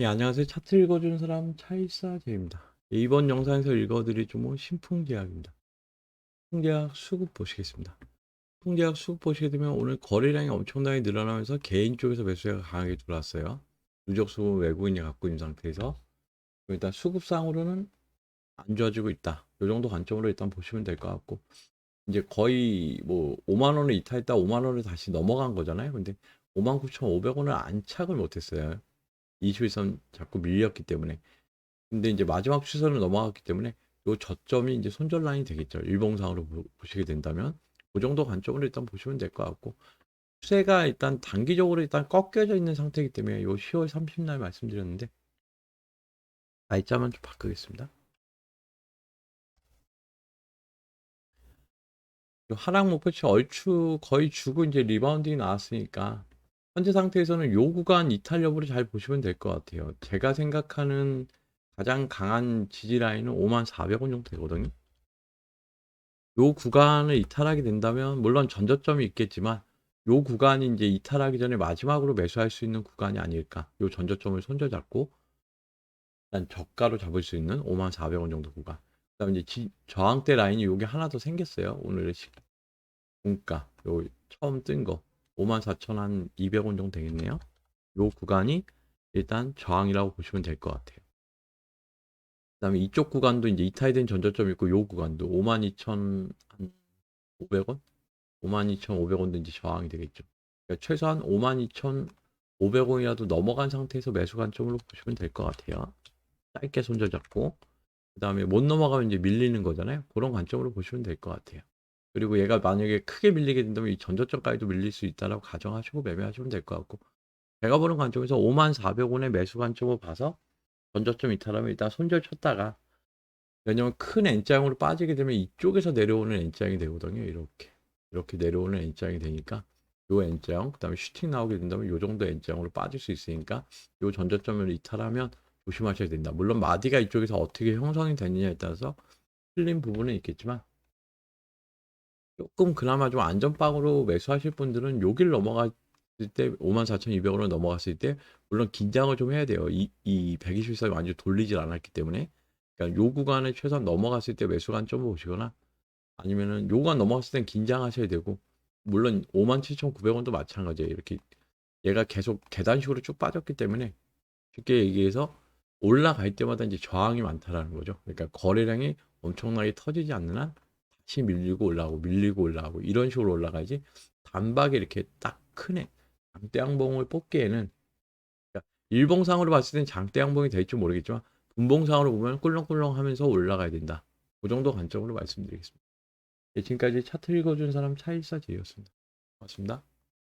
예, 안녕하세요. 차트 읽어주는 사람 차일사제입니다. 예, 이번 영상에서 읽어드릴 종목은 신풍제약입니다. 풍제약 수급 보시겠습니다. 풍제약 수급 보시게 되면 오늘 거래량이 엄청나게 늘어나면서 개인 쪽에서 매수가 강하게 들어왔어요. 누적 수급 외국인이 갖고 있는 상태에서 일단 수급상으로는 안 좋아지고 있다. 이 정도 관점으로 일단 보시면 될 것 같고 이제 거의 뭐 5만 원을 이탈했다 5만 원을 다시 넘어간 거잖아요. 근데 59,500원을 안착을 못했어요. 이 추이선 자꾸 밀렸기 때문에. 근데 이제 마지막 추이선을 넘어갔기 때문에 요 저점이 이제 손절 라인이 되겠죠. 일봉상으로 보- 보시게 된다면 그 정도 관점으로 일단 보시면 될 것 같고 추세가 일단 단기적으로 일단 꺾여져 있는 상태이기 때문에 요 10월 30날 말씀드렸는데 날짜만 좀 바꾸겠습니다. 요 하락 목표치 얼추 거의 주고 이제 리바운딩이 나왔으니까 현재 상태에서는 요 구간 이탈 여부를 잘 보시면 될 것 같아요. 제가 생각하는 가장 강한 지지 라인은 5400원 정도 되거든요. 요 구간을 이탈하게 된다면 물론 전저점이 있겠지만 요 구간이 이제 이탈하기 전에 마지막으로 매수할 수 있는 구간이 아닐까. 요 전저점을 손절 잡고 일단 저가로 잡을 수 있는 5400원 정도 구간. 그다음에 이제 지- 저항대 라인이 요게 하나 더 생겼어요. 오늘의 시- 종가 요 처음 뜬 거 54,200원 정도 되겠네요. 요 구간이 일단 저항이라고 보시면 될 것 같아요. 그 다음에 이쪽 구간도 이제 이탈된 전저점 있고 요 구간도 52,500원, 52,500원도 이제 저항이 되겠죠. 그러니까 최소한 52,500원이라도 넘어간 상태에서 매수 관점으로 보시면 될 것 같아요. 짧게 손절 잡고 그 다음에 못 넘어가면 이제 밀리는 거잖아요. 그런 관점으로 보시면 될 것 같아요. 그리고 얘가 만약에 크게 밀리게 된다면 이 전저점까지도 밀릴 수 있다라고 가정하시고 매매하시면 될 것 같고 제가 보는 관점에서 54,400원의 매수 관점으로 봐서 전저점 이탈하면 일단 손절 쳤다가 왜냐면 큰 N장으로 빠지게 되면 이쪽에서 내려오는 N장이 되거든요. 이렇게 이렇게 내려오는 N장이 되니까 요 N장 그다음에 슈팅 나오게 된다면 요 정도 N장으로 빠질 수 있으니까 요 전저점을 이탈하면 조심하셔야 된다. 물론 마디가 이쪽에서 어떻게 형성이 되느냐에 따라서 틀린 부분은 있겠지만 조금 그나마 좀 안전빵으로 매수하실 분들은 여길 넘어갔을 때 54,200원으로 넘어갔을 때 물론 긴장을 좀 해야 돼요. 이, 이 120선이 완전 돌리질 않았기 때문에 그러니까 요 구간에 최소한 넘어갔을 때 매수 관점을 보시거나 아니면은 요 구간 넘어갔을 땐 긴장하셔야 되고 물론 57,900원도 마찬가지예요. 이렇게 얘가 계속 계단식으로 쭉 빠졌기 때문에 쉽게 얘기해서 올라갈 때마다 이제 저항이 많다라는 거죠. 그러니까 거래량이 엄청나게 터지지 않는 한 다시 밀리고 올라가고 밀리고 올라가고 이런 식으로 올라가지 단박에 이렇게 딱 크네 장대양봉을 뽑기에는 그러니까 일봉상으로 봤을 땐 장대양봉이 될지 모르겠지만 분봉상으로 보면 꿀렁꿀렁 하면서 올라가야 된다. 그 정도 관점으로 말씀드리겠습니다. 예, 지금까지 차트 읽어준 사람 차일사제였습니다. 고맙습니다.